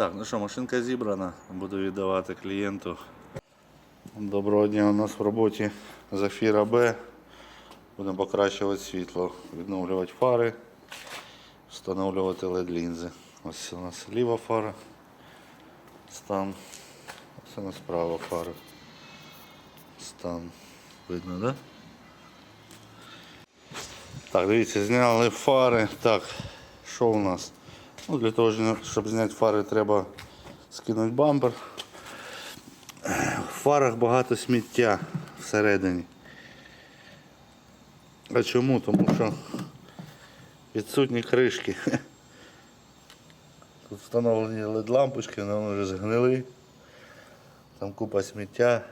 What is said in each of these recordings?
Так, ну що, машинка зібрана, буду віддавати клієнту. Доброго дня, у нас в роботі Зафіра Б. Будемо покращувати світло, відновлювати фари, встановлювати LED лінзи. Ось у нас ліва фара, стан, ось у нас права фара. Стан. Видно? Да? Так, дивіться, зняли фари. Так, що у нас? Ну, для того, щоб зняти фари, треба скинути бампер. В фарах багато сміття всередині. А чому? Тому що відсутні кришки. Тут встановлені LED-лампочки, але вони вже згнили. Там купа сміття.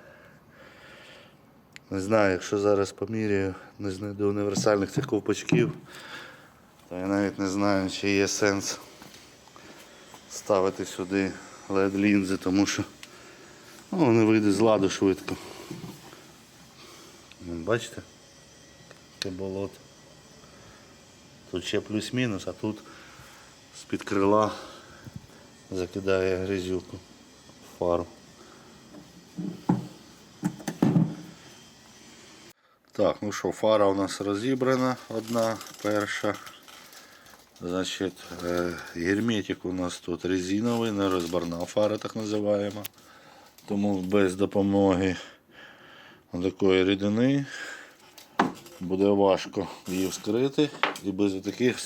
Не знаю, якщо зараз поміряю, не знайду універсальних цих ковпачків, то я навіть не знаю, чи є сенс ставити сюди LED-лінзи, тому що ну, вони вийдуть з ладу швидко. Бачите? Таке болото. Тут ще плюс-мінус, а тут з-під крила закидає грязюку в фару. Так, ну що, фара у нас розібрана одна, перша. Значить, е, герметик у нас тут резиновий, нерозборна фара так називаємо. Тому без допомоги такої рідини буде важко її вскрити і без таких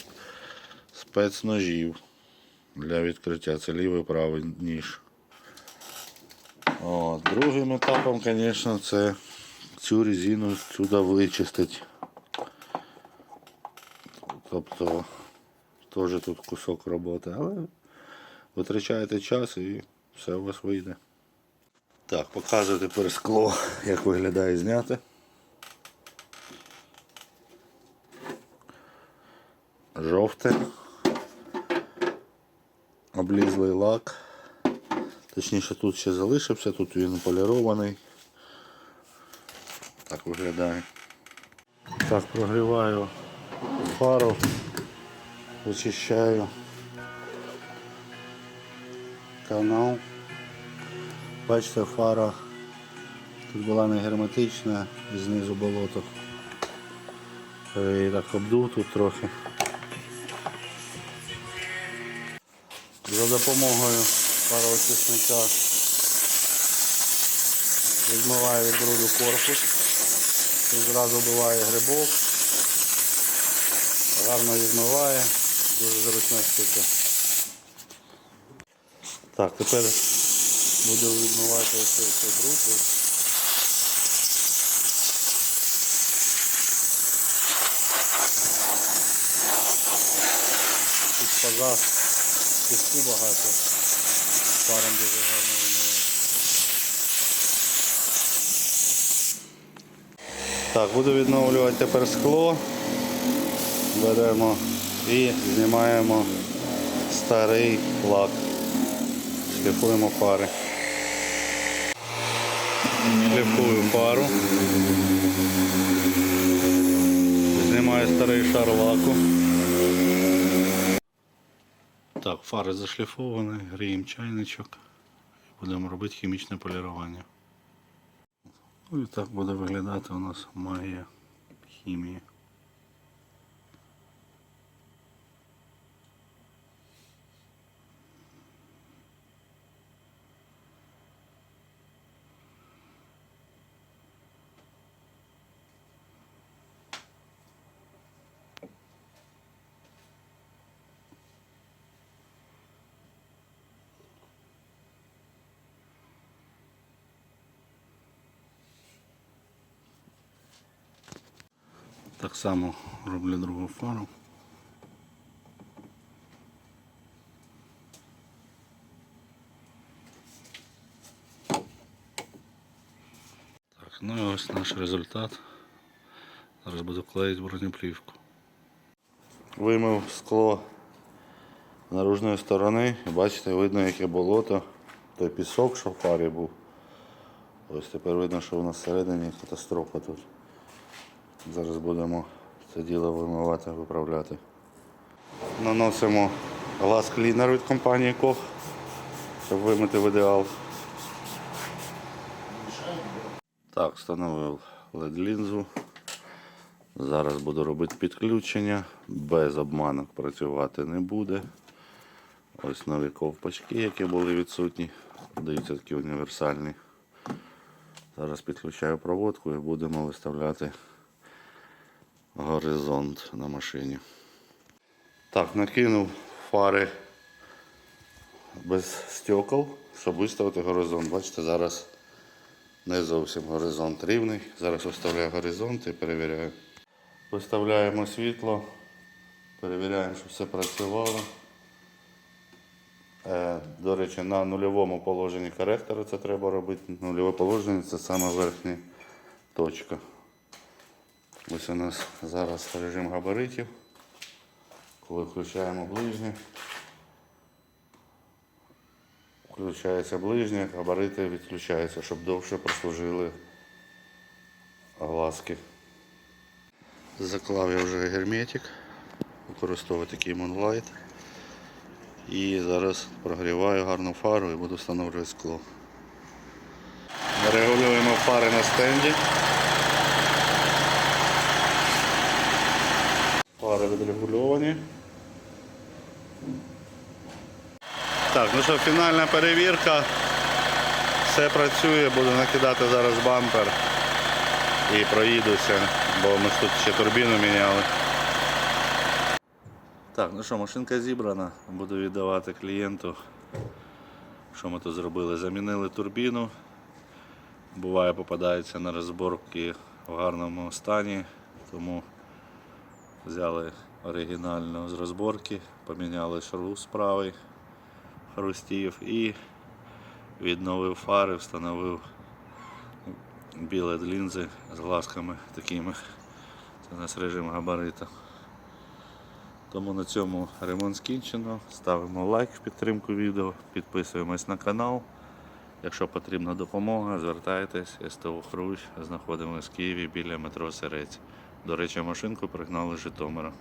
спецножів для відкриття. Це лівий правий ніж. От. Другим етапом, звісно, це цю резину сюди вичистити. Тобто теж тут кусок роботи, але витрачаєте час і все у вас вийде. Так, показую тепер скло, як виглядає зняти. Жовте. Облізлий лак. Точніше тут ще залишився, тут він полірований. Так виглядає. Так, прогріваю фару, вичищаю канал. Бачите, фара тут була не герметична, і знизу болото. Я її так обдув тут трохи. За допомогою пароочисника відмиваю від бруду корпус. Тут зразу вбиває грибок. Гарно відмиває, дуже зручна штука. Так, тепер буду відмивати ось цей цей. Тут пазах піску багато. Паром дуже гарно вимиває. Так, буду відновлювати тепер скло. Беремо і знімаємо старий лак. Шліфуємо фари. Шліфую фару. Знімаю старий шар лаку. Так, фари зашліфовані, гріємо чайничок. Будемо робити хімічне полірування. Ну і так буде виглядати у нас магія хімії. Так само роблю другу фару. Так, ну і ось наш результат. Зараз буду клеїти бронеплівку. Вимив скло наружної сторони. Бачите, видно яке болото. Той пісок, що в фарі був. Ось тепер видно, що у нас всередині катастрофа тут. Зараз будемо це діло вимивати, виправляти. Наносимо глаз клінер від компанії Koch щоб вимити в ідеал. Так, встановив LED-лінзу. Зараз буду робити підключення. Без обманок працювати не буде. Ось нові ковпачки, які були відсутні. Даються такі універсальні. Зараз підключаю проводку і будемо виставляти горизонт на машині. Так, накинув фари без стекол, щоб виставити горизонт. Бачите, зараз не зовсім горизонт рівний. Зараз виставляю горизонт і перевіряю. Виставляємо світло, перевіряємо, щоб все працювало. Е, До речі, на нульовому положенні коректора це треба робити. Нульове положення це саме верхня точка. Ось у нас зараз режим габаритів. Коли включаємо ближнє, включається ближнє, габарити відключаються, щоб довше прослужили глазки. Заклав я вже герметик, використовую такий Moonlight. І зараз прогріваю гарну фару і буду встановлювати скло. Регулюємо фари на стенді. Фари відрегульовані. Так, ну що, фінальна перевірка. Все працює, буду накидати зараз бампер і проїдуся, бо ми тут ще турбіну міняли. Так, ну що, машинка зібрана, буду віддавати клієнту. Що ми тут зробили? Замінили турбіну. Буває, попадається на розборки в гарному стані, тому взяли оригінально з розборки, поміняли шрус правий, хрустів і відновив фари, встановив білі лінзи з глазками такими. Це у нас режим габарита. Тому на цьому ремонт скінчено. Ставимо лайк в підтримку відео, підписуємось на канал. Якщо потрібна допомога, звертайтесь, СТО Хрущ, знаходимося в Києві біля метро Сирець. До речі, машинку пригнали з Житомира.